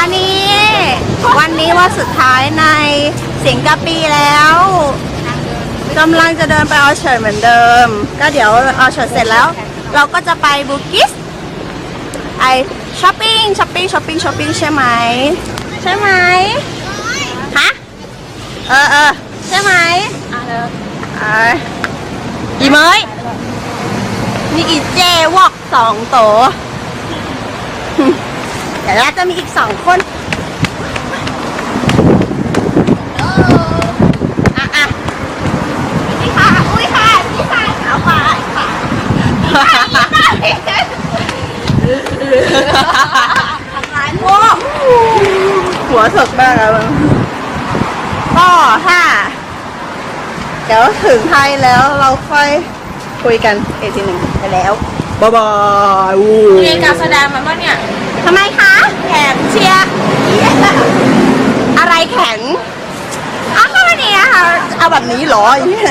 าณีวันนี้ว่าสุดท้ายในสิงคโปร์แล้วกำลังจะเดินไปออเชิร์ดเหมือนเดิม ก็เดี๋ยวออเชิร์ดเสร็จแล้ว เราก็จะไปบูกิสไอช้อปปิ้งช้อปปิ้งช้อปปิ้งช้อปปิ้งใช่ไหมใช่ไหมฮะเออเออใช่ไหมอ่าอีเมยมีอีเจวอกสองโตว ดี๋ยวเราจะมีอีกสองคนหัวสดมากอะมึงก็ถ้า เดี๋ยวถึงไทยแล้วเราค่อยคุยกันเอทีหนึ่งไปแล้ว บ๊ายบายอู้เรีการแสดงมาป่ะเนี่ย ทำไมคะ แขนเชียร์อะไรแขนอ้าวก็ไม่ดีอะค่ะ เอาแบบนี้เหรออย่างเงี้ย